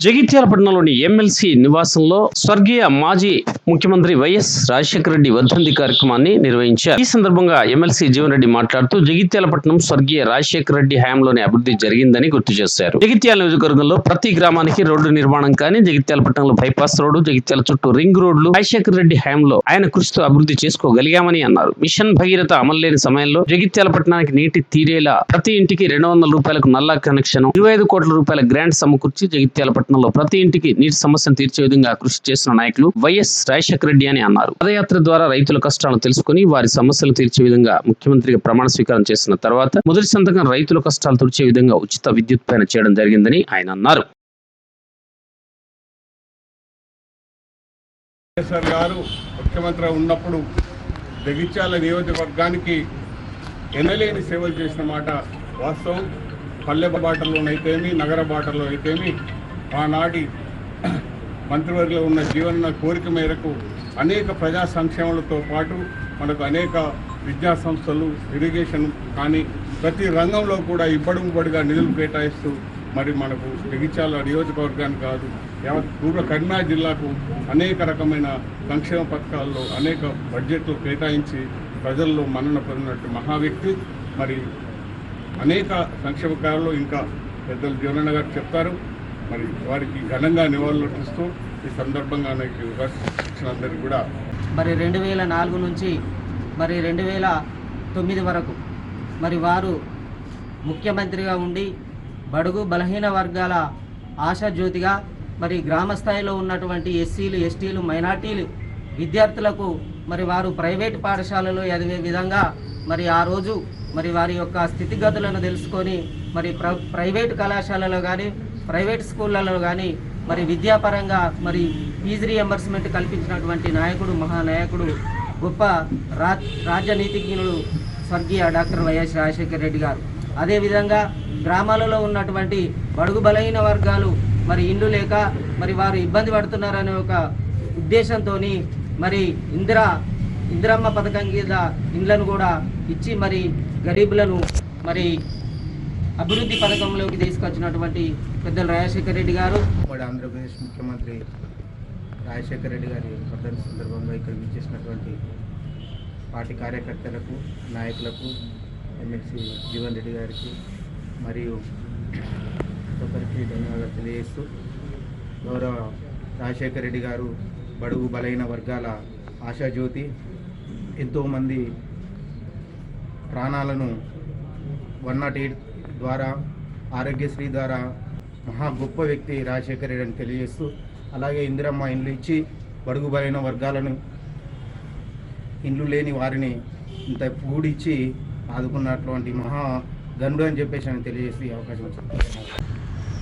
జగిత్యాల పట్టణంలోని ఎమ్మెల్సీ నివాసంలో స్వర్గీయ మాజీ ముఖ్యమంత్రి వైఎస్ రాజశేఖర రెడ్డి వర్ధంతి కార్యక్రమాన్ని నిర్వహించారు. ఈ సందర్భంగా ఎమ్మెల్సీ జీవన్ రెడ్డి మాట్లాడుతూ జగిత్యాల పట్టణం స్వర్గీయ రాజశేఖర రెడ్డి హయాంలోనే అభివృద్ధి జరిగిందని గుర్తు చేశారు. జగిత్యాల నియోజకవర్గంలో ప్రతి గ్రామానికి రోడ్డు నిర్మాణం కానీ జగిత్యాల పట్టణంలో బైపాస్ రోడ్డు జగిత్యాల చుట్టూ రింగ్ రోడ్లు రాజశేఖర రెడ్డి హయాంలో ఆయన కృషితో అభివృద్ధి చేసుకోగలిగామని అన్నారు. మిషన్ భగీరథ అమలు లేని సమయంలో జగిత్యాల పట్టణానికి నీటి తీరేలా ప్రతి ఇంటికి రెండు వందల రూపాయలకు నల్లా కనెక్షన్ ఇరవై ఐదు కోట్ల రూపాయల గ్రాంట్ సమకూర్చి జగిత్యాల పట్టణం పట్టణంలో ప్రతి ఇంటికి నీటి సమస్యను తీర్చే విధంగా కృషి చేసిన నాయకులు వైఎస్ రాజశేఖర రెడ్డి అని అన్నారు. పదయాత్ర ద్వారా రైతుల కష్టాలను తెలుసుకుని వారి సమస్యలు తీర్చే విధంగా ముఖ్యమంత్రిగా ప్రమాణ స్వీకారం చేసిన తర్వాత మొదటి సంతకం రైతుల కష్టాలు తుడిచే విధంగా ఉచిత విద్యుత్ పైన చేయడం జరిగిందని ఆయన అన్నారు. గారు ముఖ్యమంత్రి ఉన్నప్పుడు జగిత్యాల నియోజకవర్గానికి ఎనలేని సేవలు చేసిన మాట వాస్తవం. పల్లె బాటలోనైతేమి నగర బాటలో అయితేమి ఆనాటి మంత్రివర్గంలో ఉన్న జీవన కోరిక మేరకు అనేక ప్రజా సంక్షేమాలతో పాటు మనకు అనేక విద్యా సంస్థలు ఇరిగేషన్ కానీ ప్రతి రంగంలో కూడా ఇబ్బడుగుబడిగా నిధులు కేటాయిస్తూ మరి మనకు జగిత్యాల నియోజకవర్గానికి కాదు యావత్ పూర్వ కరీంనగర్ జిల్లాకు అనేక రకమైన సంక్షేమ పథకాల్లో అనేక బడ్జెట్లు కేటాయించి ప్రజల్లో మన్నన పొందినట్టు మహా వ్యక్తి మరి అనేక సంక్షేమ కార్యాలు ఇంకా పెద్దలు జీవనన్న గారు చెప్తారు. మరి వారికి ఘనంగా నివాళులర్పిస్తూ ఈ సందర్భంగా నాకు అందరికీ కూడా మరి రెండు వేల నాలుగు నుంచి మరి రెండు వేల తొమ్మిది వరకు మరి వారు ముఖ్యమంత్రిగా ఉండి బడుగు బలహీన వర్గాల ఆశాజ్యోతిగా మరి గ్రామ స్థాయిలో ఉన్నటువంటి ఎస్సీలు ఎస్టీలు మైనార్టీలు విద్యార్థులకు మరి వారు ప్రైవేట్ పాఠశాలలో ఎదిగే విధంగా మరి ఆ రోజు మరి వారి యొక్క స్థితిగతులను తెలుసుకొని మరి ప్ర ప్రైవేట్ కళాశాలలో కానీ ప్రైవేట్ స్కూళ్ళలో కానీ మరి విద్యాపరంగా మరి ఫీజు రియంబర్స్మెంట్ కల్పించినటువంటి నాయకుడు మహానాయకుడు గొప్ప రా రాజనీతిజ్ఞుడు స్వర్గీయ డాక్టర్ వైఎస్ రాజశేఖర రెడ్డి గారు. అదేవిధంగా గ్రామాలలో ఉన్నటువంటి బడుగు బలహీన వర్గాలు మరి ఇండ్లు లేక మరి వారు ఇబ్బంది పడుతున్నారనే ఒక ఉద్దేశంతో మరి ఇందిరా ఇందిరమ్మ పథకం కింద ఇండ్లను కూడా ఇచ్చి మరి గరీబులను మరి అభివృద్ధి పథకంలోకి తీసుకొచ్చినటువంటి పెద్దలు రాజశేఖర రెడ్డి గారు. ఉమ్మడి ఆంధ్రప్రదేశ్ ముఖ్యమంత్రి రాజశేఖర రెడ్డి గారి వర్ధంతి సందర్భంగా ఇక్కడ విచ్చేసినటువంటి పార్టీ కార్యకర్తలకు నాయకులకు ఎమ్మెల్సీ జీవన్ రెడ్డి గారికి మరియు ఒకరికి ధన్యవాదాలు తెలియజేస్తూ గౌరవ రాజశేఖర రెడ్డి గారు బడుగు బలైన వర్గాల ఆశాజ్యోతి ఎంతోమంది ప్రాణాలను వన్ నాట్ ఎయిట్ ద్వారా ఆరోగ్యశ్రీ ద్వారా మహా గొప్ప వ్యక్తి రాజశేఖర రెడ్డి అని తెలియజేస్తూ అలాగే ఇందిరమ్మ ఇండ్లు ఇచ్చి బడుగు బలైన వర్గాలను ఇండ్లు లేని వారిని ఇంత కూడిచ్చి ఆదుకున్నటువంటి మహా గనుడు అని చెప్పేసి అని తెలియజేసి అవకాశం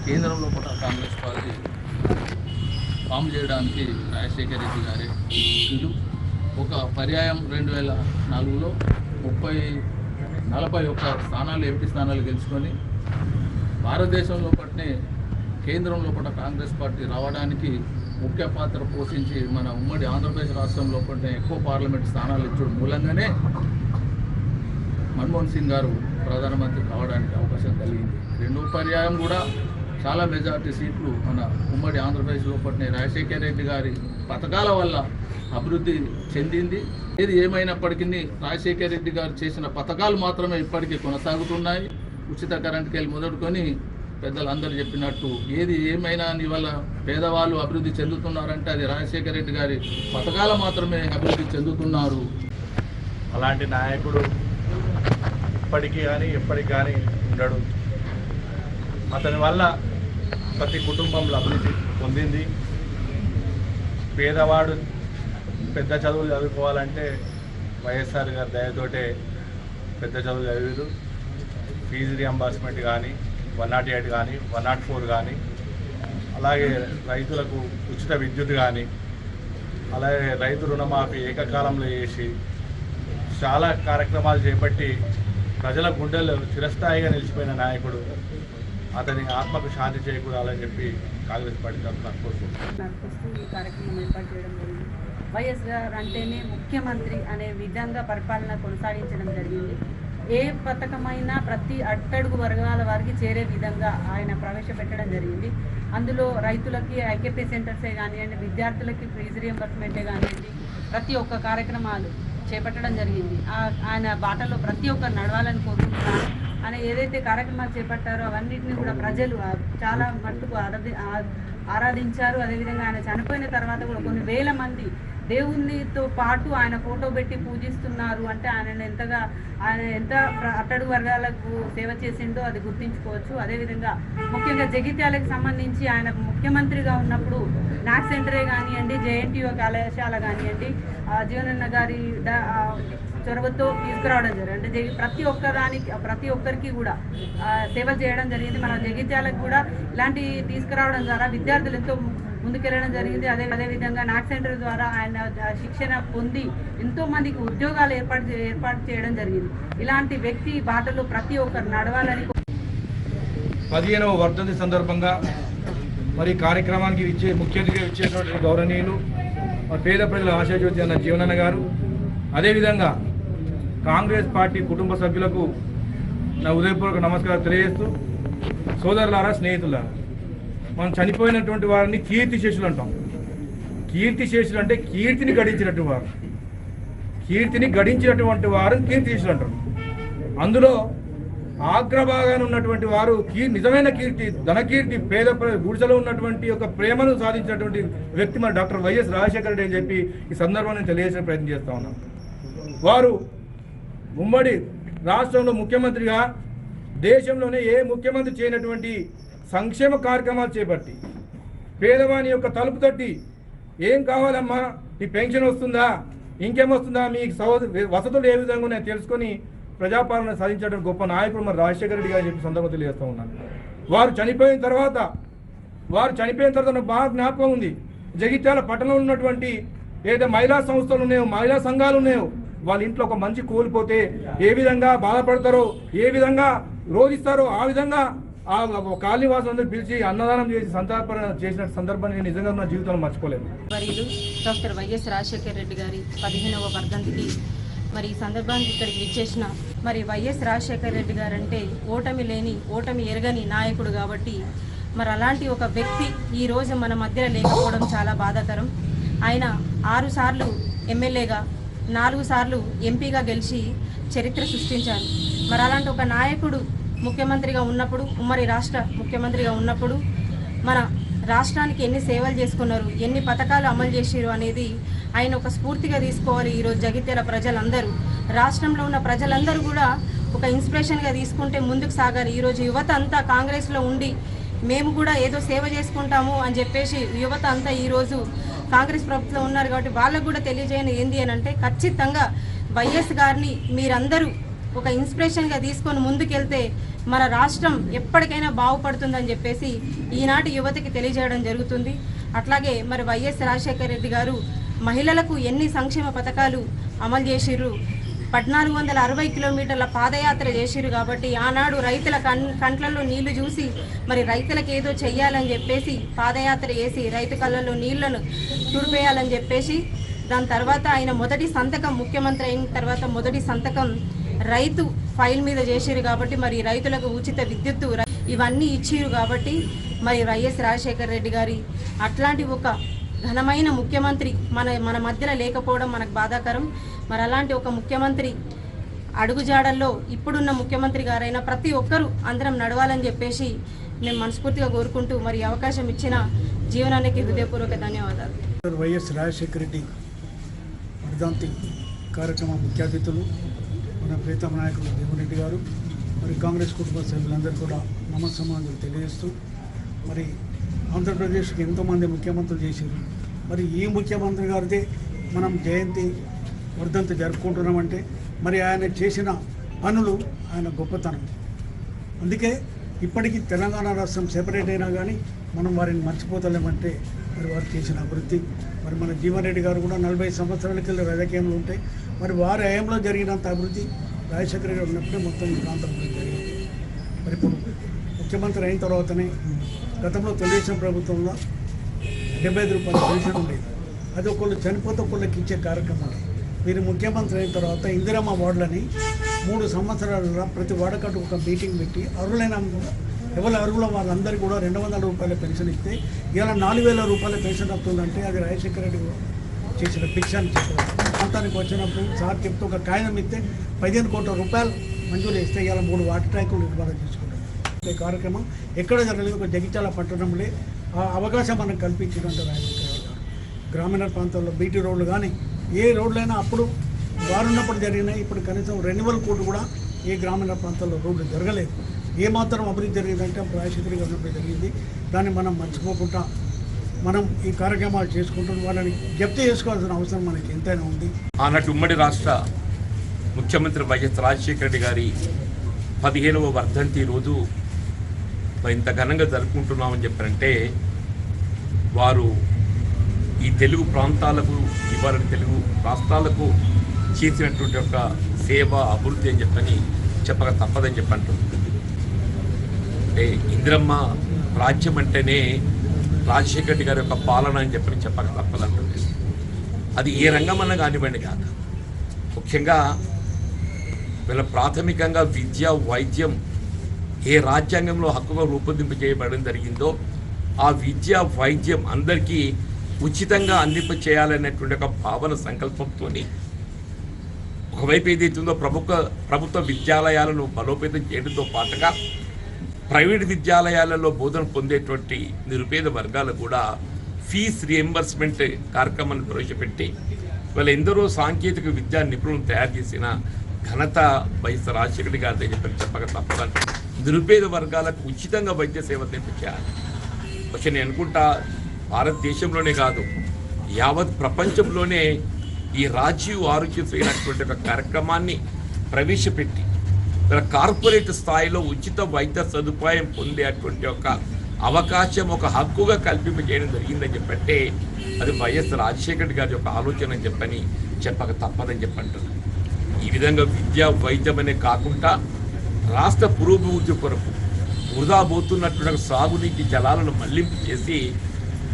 కేంద్రంలో కూడా కాంగ్రెస్ పార్టీ ఫామ్ చేయడానికి రాజశేఖర రెడ్డి గారి ఇల్లు ఒక పర్యాయం రెండు వేల నాలుగులో ముప్పై నలభై ఒక్క స్థానాలు ఎంపీ స్థానాలు గెలుచుకొని భారతదేశంలో పట్నే కేంద్రంలో పట్ల కాంగ్రెస్ పార్టీ రావడానికి ముఖ్య పాత్ర పోషించి మన ఉమ్మడి ఆంధ్రప్రదేశ్ రాష్ట్రంలో పట్టిన ఎక్కువ పార్లమెంట్ స్థానాలు ఇచ్చడం మూలంగానే మన్మోహన్ సింగ్ గారు ప్రధానమంత్రి కావడానికి అవకాశం కలిగింది. రెండో పర్యాయం కూడా చాలా మెజార్టీ సీట్లు మన ఉమ్మడి ఆంధ్రప్రదేశ్లో పట్టిన రాజశేఖర్ రెడ్డి గారి పథకాల వల్ల అభివృద్ధి చెందింది. ఏది ఏమైనప్పటికీ రాజశేఖర రెడ్డి గారు చేసిన పథకాలు మాత్రమే ఇప్పటికీ కొనసాగుతున్నాయి. ఉచిత కరెంట్ వెళ్ళి మొదలుకొని పెద్దలు అందరూ చెప్పినట్టు ఏది ఏమైనా నీ వల్ల పేదవాళ్ళు అభివృద్ధి చెందుతున్నారంటే అది రాజశేఖర రెడ్డి గారి పథకాలు మాత్రమే అభివృద్ధి చెందుతున్నారు. అలాంటి నాయకుడు ఇప్పటికీ కానీ ఎప్పటికి కానీ ఉండడు. అతని వల్ల ప్రతి కుటుంబంలో అభివృద్ధి పొందింది. పేదవాడు పెద్ద చదువులు చదువుకోవాలంటే వైఎస్ఆర్ గారి దయతోటే పెద్ద చదువులు చదివారు ఫీజు రియంబర్స్మెంట్ కానీ వన్ నాట్ ఎయిట్ కానీ వన్ నాట్ ఫోర్ కానీ అలాగే రైతులకు ఉచిత విద్యుత్ కానీ అలాగే రైతు రుణమాఫీ ఏకకాలంలో చేసి చాలా కార్యక్రమాలు చేపట్టి ప్రజల గుండెల్లో చిరస్థాయిగా నిలిచిపోయిన నాయకుడు అతని ఆత్మకు శాంతి చేకూరాలని చెప్పి కాంగ్రెస్ పార్టీ తరఫున కోరుకుంటున్నాను. వైఎస్ఆర్ వైఎస్ గారు అంటేనే ముఖ్యమంత్రి అనే విధంగా పరిపాలన కొనసాగించడం జరిగింది. ఏ పథకమైనా ప్రతి అట్టడుగు వర్గాల వారికి చేరే విధంగా ఆయన ప్రవేశపెట్టడం జరిగింది. అందులో రైతులకి ఐకేపీ సెంటర్సే కానివ్వండి విద్యార్థులకి ఫీజు రియంబర్స్మెంటే కానివ్వండి ప్రతి ఒక్క కార్యక్రమాలు చేపట్టడం జరిగింది. ఆ- ఆయన బాటలో ప్రతి ఒక్కరు నడవాలని కోరుకుంటున్నాను. ఆయన ఏదైతే కార్యక్రమాలు చేపట్టారో అవన్నిటిని కూడా ప్రజలు చాలా మట్టుకు ఆరాధి ఆరాధించారు. అదేవిధంగా ఆయన చనిపోయిన తర్వాత కూడా కొన్ని వేల మంది దేవునితో పాటు ఆయన ఫోటో పెట్టి పూజిస్తున్నారు అంటే ఆయన ఎంతగా ఆయన ఎంత అట్టడు వర్గాలకు సేవ చేసిండో అది గుర్తించుకోవచ్చు. అదేవిధంగా ముఖ్యంగా జగిత్యాలకు సంబంధించి ఆయన ముఖ్యమంత్రిగా ఉన్నప్పుడు నాక్ సెంటరే కానివ్వండి జేఎన్టీఓ కళాశాల కానివ్వండి జీవనన్న గారి చొరవతో తీసుకురావడం జరిగింది. అంటే ప్రతి ప్రతి ఒక్కదానికి ప్రతి ఒక్కరికి కూడా సేవ చేయడం జరిగింది. మన జగిత్యాలకు కూడా ఇలాంటి తీసుకురావడం ద్వారా విద్యార్థులు ఎంతో ముందుకెళ్ళడం జరిగింది. అదే అదేవిధంగా నాట్ సెంటర్ ద్వారా ఆయన శిక్షణ పొంది ఎంతో మందికి ఉద్యోగాలు ఏర్పాటు చే- ఏర్పాటు చేయడం జరిగింది. ఇలాంటి వ్యక్తి బాటలో ప్రతి ఒక్కరు నడవాలని పదిహేనవ వర్ధంతి సందర్భంగా మరి కార్యక్రమానికి ఇచ్చే ముఖ్య అతిథిగా ఇచ్చేటువంటి గౌరవనీయులు పేద ప్రజల ఆశాజ్యోతి అన్న జీవనన్న గారు అదేవిధంగా కాంగ్రెస్ పార్టీ కుటుంబ సభ్యులకు నా ఉదయపూర్వక నమస్కారం తెలియజేస్తూ సోదరులారా స్నేహితులారా. మనం చనిపోయినటువంటి వారిని కీర్తి శేషులు అంటాం. కీర్తి శేషులు అంటే కీర్తిని గడించినటువంటి వారు. కీర్తిని గడించినటువంటి వారు కీర్తి శేషులు అంటారు. అందులో ఆగ్రభాగాన ఉన్నటువంటి వారు కీ నిజమైన కీర్తి ధనకీర్తి పేద గుడిసెలో ఉన్నటువంటి ఒక ప్రేమను సాధించినటువంటి వ్యక్తి మన డాక్టర్ వైఎస్ రాజశేఖర రెడ్డి అని చెప్పి ఈ సందర్భాన్ని తెలియజేసే ప్రయత్నం చేస్తా ఉన్నాను వారు ఉమ్మడి రాష్ట్రంలో ముఖ్యమంత్రిగా దేశంలోనే ఏ ముఖ్యమంత్రి చేయనటువంటి సంక్షేమ కార్యక్రమాలు చేపట్టి పేదవాని యొక్క తలుపు తట్టి ఏం కావాలమ్మా? నీ పెన్షన్ వస్తుందా? ఇంకేమొస్తుందా మీ సహోదరు వసతులు ఏ విధంగా ఉన్నాయో తెలుసుకొని ప్రజాపాలన సాధించడం గొప్ప నాయకుడు మరి రాజశేఖర రెడ్డి గారు చెప్పి సందర్భం తెలియజేస్తూ ఉన్నాను. వారు చనిపోయిన తర్వాత వారు చనిపోయిన తర్వాత నాకు బాగా జ్ఞాపకం ఉంది. జగిత్యాల పట్టణంలో ఉన్నటువంటి ఏదైతే మహిళా సంస్థలు ఉన్నాయో మహిళా సంఘాలు ఉన్నాయో వాళ్ళ ఇంట్లో ఒక మంచి కోల్పోతే ఏ విధంగా బాధపడతారో ఏ విధంగా రోధిస్తారో ఆ విధంగా ఆ కాళీవాసం అందరూ పిలిచి అన్నదానం చేసి సంతాపన చేసిన సందర్భాన్ని నేను నిజంగా నా జీవితంలో మర్చిపోలేదు మరియు డాక్టర్ వైఎస్ రాజశేఖర రెడ్డి గారి పదిహేనవ వర్ధంతికి మరి ఈ సందర్భానికి ఇక్కడికి విచ్చేసిన మరి వైఎస్ రాజశేఖర రెడ్డి గారు అంటే ఓటమి లేని ఓటమి ఎరగని నాయకుడు కాబట్టి మరి అలాంటి ఒక వ్యక్తి ఈరోజు మన మధ్యలో లేకపోవడం చాలా బాధాకరం. ఆయన ఆరు సార్లు ఎమ్మెల్యేగా నాలుగు సార్లు ఎంపీగా గెలిచి చరిత్ర సృష్టించారు. మరి అలాంటి ఒక నాయకుడు ముఖ్యమంత్రిగా ఉన్నప్పుడు ఉమ్మడి రాష్ట్ర ముఖ్యమంత్రిగా ఉన్నప్పుడు మన రాష్ట్రానికి ఎన్ని సేవలు చేసుకున్నారు ఎన్ని పథకాలు అమలు చేసారు అనేది ఆయన ఒక స్ఫూర్తిగా తీసుకోవాలి ఈరోజు జగిత్యాల ప్రజలందరూ. రాష్ట్రంలో ఉన్న ప్రజలందరూ కూడా ఒక ఇన్స్పిరేషన్గా తీసుకుంటే ముందుకు సాగాలి. ఈరోజు యువత అంతా కాంగ్రెస్లో ఉండి మేము కూడా ఏదో సేవ చేసుకుంటాము అని చెప్పేసి యువత అంతా ఈరోజు కాంగ్రెస్ ప్రభుత్వం ఉన్నారు కాబట్టి వాళ్ళకు కూడా తెలియజేయని ఏంది అని అంటే ఖచ్చితంగా వైఎస్ గారిని మీరందరూ ఒక ఇన్స్పిరేషన్గా తీసుకొని ముందుకెళ్తే మన రాష్ట్రం ఎప్పటికైనా బాగుపడుతుందని చెప్పేసి ఈనాటి యువతకి తెలియజేయడం జరుగుతుంది. అట్లాగే మరి వైఎస్ రాజశేఖర రెడ్డి గారు మహిళలకు ఎన్ని సంక్షేమ పథకాలు అమలు చేసిర్రు? పద్నాలుగు వందల అరవై కిలోమీటర్ల పాదయాత్ర చేసిరు కాబట్టి ఆనాడు రైతుల కన్ కంట్లలో నీళ్ళు చూసి మరి రైతులకు ఏదో చెయ్యాలని చెప్పేసి పాదయాత్ర చేసి రైతు కళ్ళల్లో నీళ్ళను తుడిపేయాలని చెప్పేసి దాని తర్వాత ఆయన మొదటి సంతకం ముఖ్యమంత్రి అయిన తర్వాత మొదటి సంతకం రైతు ఫైల్ మీద చేసిరు కాబట్టి మరి రైతులకు ఉచిత విద్యుత్తు ఇవన్నీ ఇచ్చిరు కాబట్టి మరి వైఎస్ రాజశేఖర రెడ్డి గారి అట్లాంటి ఒక ఘనమైన ముఖ్యమంత్రి మన మన మధ్యలో లేకపోవడం మనకు బాధాకరం. మరి అలాంటి ఒక ముఖ్యమంత్రి అడుగుజాడల్లో ఇప్పుడున్న ముఖ్యమంత్రి గారైన ప్రతి ఒక్కరూ అందరం నడవాలని చెప్పేసి నేను మనస్ఫూర్తిగా కోరుకుంటూ మరి అవకాశం ఇచ్చిన జీవనానికి హృదయపూర్వక ధన్యవాదాలు. వైఎస్ రాజశేఖర రెడ్డి కార్యక్రమ ముఖ్య అతిథులు మన ప్రీతమ నాయకులు భీమరెడ్డి రెడ్డి గారు మరి కాంగ్రెస్ కుటుంబ సభ్యులందరూ కూడా నమస్సమాజులు తెలియజేస్తూ మరి ఆంధ్రప్రదేశ్కి ఎంతోమంది ముఖ్యమంత్రులు చేశారు. మరి ఈ ముఖ్యమంత్రి గారిదే మనం జయంతి వర్ధంతి జరుపుకుంటున్నామంటే మరి ఆయన చేసిన పనులు ఆయన గొప్పతనం. అందుకే ఇప్పటికీ తెలంగాణ రాష్ట్రం సెపరేట్ అయినా కానీ మనం వారిని మర్చిపోతలేమంటే మరి వారు చేసిన అభివృద్ధి. మరి మన జీవన్ రెడ్డి గారు కూడా నలభై సంవత్సరాల కింద రాజకీయంలో ఉంటాయి మరి వారి హయాంలో జరిగినంత అభివృద్ధి రాజశేఖర గారు ఉన్నప్పుడే మొత్తం ఈ జరిగింది. మరి ఇప్పుడు ముఖ్యమంత్రి అయిన తర్వాతనే గతంలో తెలుగుదేశం ప్రభుత్వంలో డెబ్బై ఐదు రూపాయల పెన్షన్ ఉండేది. అది ఒకళ్ళు చనిపోతే ఒకళ్ళకి ఇచ్చే కార్యక్రమం మీరు ముఖ్యమంత్రి అయిన తర్వాత ఇందిరమ్మ వార్డులని మూడు సంవత్సరాలలో ప్రతి వాడకట్టు ఒక మీటింగ్ పెట్టి అర్హులైన ఎవరు అర్హుల వాళ్ళందరికీ కూడా రెండు వందల రూపాయల పెన్షన్ ఇస్తే ఇలా నాలుగు వేల రూపాయల పెన్షన్ వస్తుందంటే అది రాజశేఖర రెడ్డి చేసిన పిటిషన్ ప్రాంతానికి వచ్చినప్పుడు సార్ చెప్తూ ఒక కాగితం ఇస్తే పదిహేను కోట్ల రూపాయలు మంజూరు ఇస్తే ఇలా మూడు వాటర్ ట్యాంకులు నిర్మాణం చేసుకుంటాం ఈ కార్యక్రమం ఎక్కడ జరగలేదు ఒక జగిత్యాల పట్టణంలో ఆ అవకాశం మనకు కల్పించినట్టు గ్రామీణ ప్రాంతాల్లో బీటీ రోడ్లు కానీ ఏ రోడ్లైనా అప్పుడు వారున్నప్పుడు జరిగినాయి ఇప్పుడు కనీసం రెన్యువల్ కోర్టు కూడా ఏ గ్రామీణ ప్రాంతాల్లో రోడ్లు జరగలేదు. ఏమాత్రం అభివృద్ధి జరిగిందంటే అప్పుడు గారు ఉన్నప్పుడు జరిగింది. దాన్ని మనం మర్చిపోకుండా మనం ఈ కార్యక్రమాలు చేసుకుంటున్న వాళ్ళని జప్తి చేసుకోవాల్సిన అవసరం మనకి ఎంతైనా ఉంది. ఆనాటి ఉమ్మడి రాష్ట్ర ముఖ్యమంత్రి వైఎస్ రాజశేఖర రెడ్డి గారి పదిహేనవ వర్ధంతి రోజు ఇంత ఘనంగా జరుపుకుంటున్నామని చెప్పారంటే వారు ఈ తెలుగు ప్రాంతాలకు ఇవాళ తెలుగు రాష్ట్రాలకు చేసినటువంటి ఒక సేవ అభివృద్ధి అని చెప్పని చెప్పక తప్పదని చెప్పంటుంది అంటే ఇందిరమ్మ రాజ్యం అంటేనే రాజశేఖర రెడ్డి గారి యొక్క పాలన అని చెప్పని చెప్పక తప్పదంటుంది. అది ఏ రంగమన్నా కానివ్వండి కాదు. ముఖ్యంగా వీళ్ళ ప్రాథమికంగా విద్య వైద్యం ఏ రాజ్యాంగంలో హక్కుగా రూపొందింప చేయబడడం జరిగిందో ఆ విద్య వైద్యం అందరికీ ఉచితంగా అందింప చేయాలనేటువంటి ఒక భావన సంకల్పంతో ఒకవైపు ఏదైతుందో ప్రభుత్వ ప్రభుత్వ విద్యాలయాలను బలోపేతం చేయడంతో పాటుగా ప్రైవేట్ విద్యాలయాలలో బోధన పొందేటువంటి నిరుపేద వర్గాలు కూడా ఫీజ్ రియంబర్స్మెంట్ కార్యక్రమాన్ని ప్రవేశపెట్టి వాళ్ళ ఎందరో సాంకేతిక విద్యా నిపుణులను తయారు చేసిన ఘనత వైఎస్ రాజశేఖర గారి చెప్పి చెప్పక తప్పదని నిరుపేద వర్గాలకు ఉచితంగా వైద్య సేవ తెప్పించాలి പക്ഷെ నేను అనుకుంటా భారతదేశంలోనే కాదు యావత్ ప్రపంచంలోనే ఈ రాజీవ్ ఆరోగ్యశ్రీ అనేటువంటి ఒక కార్యక్రమాన్ని ప్రవేశపెట్టి ఇలా కార్పొరేట్ స్థాయిలో ఉచిత వైద్య సదుపాయం పొందేటువంటి ఒక అవకాశం ఒక హక్కుగా కల్పింప చేయడం జరిగిందని చెప్పంటే అది వైఎస్ రాజశేఖర్ గారి యొక్క ఆలోచన అని చెప్పని చెప్పక తప్పదని చెప్పంటున్నాను ఈ విధంగా విద్య వైద్యం అనే కాకుండా రాష్ట్ర పురోభివృద్ధి కొరకు వృధా పోతున్నటువంటి సాగునీటి జలాలను మళ్ళింపు చేసి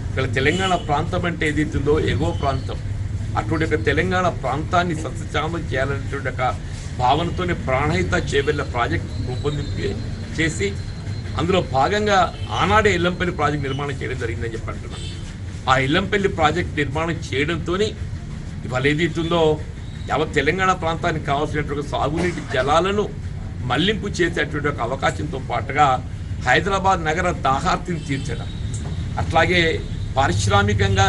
ఇక్కడ తెలంగాణ ప్రాంతం అంటే ఏదైతుందో ఎగువ ప్రాంతం అటువంటి ఒక తెలంగాణ ప్రాంతాన్ని సస్యశ్యామం చేయాలనేటువంటి ఒక భావనతోనే ప్రాణహిత చేవెళ్ళ ప్రాజెక్ట్ రూపొందింపు చేసి అందులో భాగంగా ఆనాడే ఇల్లంపల్లి ప్రాజెక్ట్ నిర్మాణం చేయడం జరిగిందని చెప్పి అంటున్నాను ఆ ఇల్లంపల్లి ప్రాజెక్ట్ నిర్మాణం చేయడంతో ఇవాళ ఏదైతుందో యావత్ తెలంగాణ ప్రాంతానికి కావాల్సినటువంటి సాగునీటి జలాలను మళ్ళింపు చేసేటువంటి ఒక అవకాశంతో పాటుగా హైదరాబాద్ నగర దాహార్తిని తీర్చడం. అట్లాగే పారిశ్రామికంగా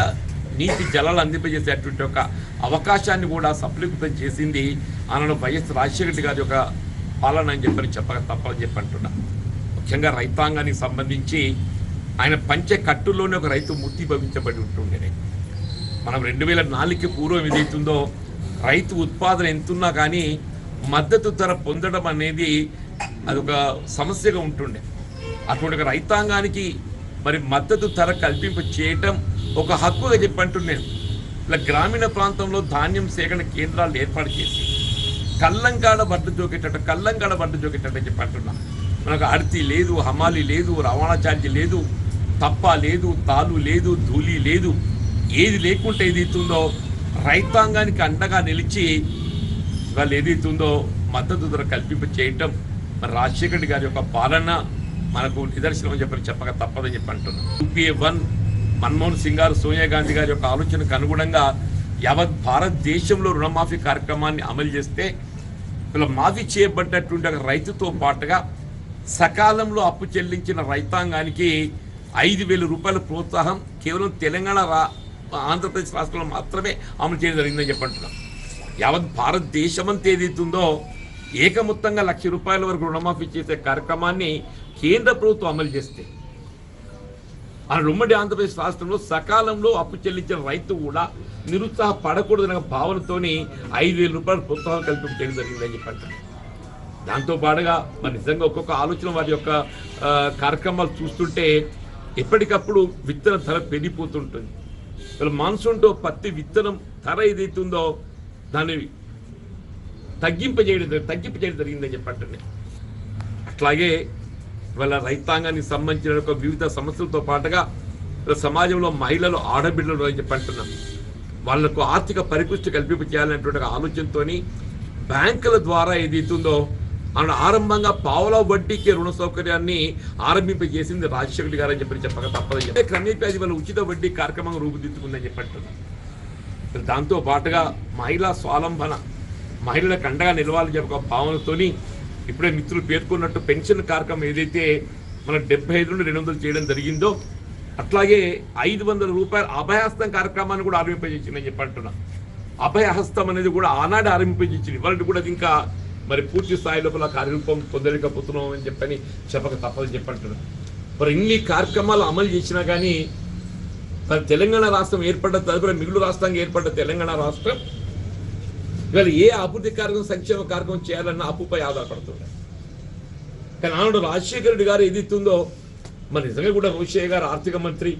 నీటి జలాలు అందింపజేసేటువంటి ఒక అవకాశాన్ని కూడా సఫలీకృతం చేసింది ఆనాడు వైఎస్ రాజశేఖర రెడ్డి గారి యొక్క పాలన అని చెప్పని చెప్పక తప్పని చెప్పి అంటున్నా. ముఖ్యంగా రైతాంగానికి సంబంధించి ఆయన పంచే కట్టుల్లోనే ఒక రైతు మూర్తి భవించబడి ఉంటుండే మనం రెండు వేల నాలుగుకి పూర్వం ఏదైతుందో రైతు ఉత్పాదన ఎంతున్నా కానీ మద్దతు ధర పొందడం అనేది అదొక సమస్యగా ఉంటుండే. అటువంటి ఒక రైతాంగానికి మరి మద్దతు ధర కల్పింప చేయటం ఒక హక్కుగా చెప్పంటున్నాను ఇలా గ్రామీణ ప్రాంతంలో ధాన్యం సేకరణ కేంద్రాలు ఏర్పాటు చేసి కల్లంకాడ బడ్డ జోకేటట్టు కల్లంకాడ బడ్డ జోకేటట్టు అని చెప్పి అంటున్నా. మనకు అర్తి లేదు హమాలి లేదు రవాణా ఛార్జీ లేదు తప్ప లేదు తాలు లేదు ధూళి లేదు. ఏది లేకుంటే ఏదైతుందో రైతాంగానికి అండగా నిలిచి వాళ్ళు ఏదైతుందో మద్దతు ధర కల్పింప చేయటం మన రాజశేఖర్ గారి యొక్క పాలన మనకు నిదర్శనం అని చెప్పి చెప్పక తప్పదని చెప్పి అంటున్నాం. యూపీఏ వన్ మన్మోహన్ సింగ్ గారు సోనియా గాంధీ గారి యొక్క ఆలోచనకు అనుగుణంగా యావత్ భారతదేశంలో రుణమాఫీ కార్యక్రమాన్ని అమలు చేస్తే ఇలా మాఫీ చేయబడ్డటువంటి ఒక రైతుతో పాటుగా సకాలంలో అప్పు చెల్లించిన రైతాంగానికి ఐదు వేల రూపాయల ప్రోత్సాహం కేవలం తెలంగాణ రా ఆంధ్రప్రదేశ్ రాష్ట్రంలో మాత్రమే అమలు చేయడం జరిగిందని చెప్పంటున్నాం యావత్ భారతదేశమంతా ఏదైతుందో ఏకమొత్తంగా లక్ష రూపాయల వరకు రుణమాఫీ చేసే కార్యక్రమాన్ని కేంద్ర ప్రభుత్వం అమలు చేస్తే ఆ ఉమ్మడి ఆంధ్రప్రదేశ్ రాష్ట్రంలో సకాలంలో అప్పు చెల్లించిన రైతు కూడా నిరుత్సాహపడకూడదనే భావనతోని ఐదు వేల రూపాయల ప్రోత్సాహం కల్పించడం జరిగిందని చెప్పంటారు దాంతో పాటుగా మరి నిజంగా ఒక్కొక్క ఆలోచన వారి యొక్క కార్యక్రమాలు చూస్తుంటే ఎప్పటికప్పుడు విత్తన ధర పెరిగిపోతుంటుంది. ఇలా మాన్సూన్తో పత్తి విత్తనం ధర ఏదైతుందో దాన్ని తగ్గింపజేయడం జరి- తగ్గింపజేయడం జరిగిందని చెప్పండి అట్లాగే వాళ్ళ రైతాంగానికి సంబంధించిన ఒక వివిధ సమస్యలతో పాటుగా సమాజంలో మహిళలు ఆడబిడ్డలు అని చెప్పి అంటున్నాం. వాళ్ళకు ఆర్థిక పరిపుష్టి కల్పింప చేయాలనేటువంటి ఆలోచనతోని బ్యాంకుల ద్వారా ఏదైతుందో అలా ఆరంభంగా పావుల వడ్డీకి రుణ సౌకర్యాన్ని ఆరంభింపజేసింది రాజశేఖర్ గారు అని చెప్పి చెప్పక తప్పదని చెప్పి. క్రమేపీ అది ఉచిత వడ్డీ కార్యక్రమం రూపుదిద్దుకుందని చెప్పంటున్నాం దాంతో పాటుగా మహిళా స్వాలంబన మహిళలకు అండగా నిలవాలని చెప్పి ఒక భావనతోని ఇప్పుడే మిత్రులు పేర్కొన్నట్టు పెన్షన్ కార్యక్రమం ఏదైతే మన డెబ్బై ఐదు నుండి రెండు వందలు చేయడం జరిగిందో అట్లాగే ఐదు వందల రూపాయల అభయహస్తం కార్యక్రమాన్ని కూడా ఆరంభింపజేసిందని చెప్పంటున్నా అభయహస్తం అనేది కూడా ఆనాడు ఆరంభింపజేసింది. ఇవాళ కూడా ఇంకా మరి పూర్తి స్థాయి లోపల కార్యరూపం పొందలేకపోతున్నాం అని చెప్పని చెప్పక తప్పదని చెప్పంటున్నా మరి ఇన్ని కార్యక్రమాలు అమలు చేసినా కానీ మరి తెలంగాణ రాష్ట్రం ఏర్పడ్డ తదుపరి మిగులు రాష్ట్రంగా ఏర్పడ్డ తెలంగాణ రాష్ట్రం ఇవాళ ఏ అభివృద్ధి కార్యక్రమం సంక్షేమ కార్యక్రమం చేయాలన్న అప్పుపై ఆధారపడుతుంది కానీ ఆనాడు రాజశేఖర రెడ్డి గారు ఏది ఇస్తుందో మరి నిజంగా కూడా రోషయ్య గారు ఆర్థిక మంత్రి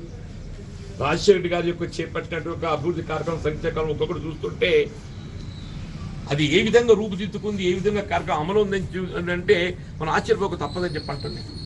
రాజశేఖర రెడ్డి గారి యొక్క చేపట్టినట్టు ఒక అభివృద్ధి కార్యక్రమం సంక్షేమ కార్యక్రమం ఒక్కొక్కటి చూస్తుంటే అది ఏ విధంగా రూపుదిద్దుకుంది ఏ విధంగా కార్యక్రమం అమలు ఉందని అంటే మనం ఆశ్చర్యపోక తప్పదని చెప్పంటుంది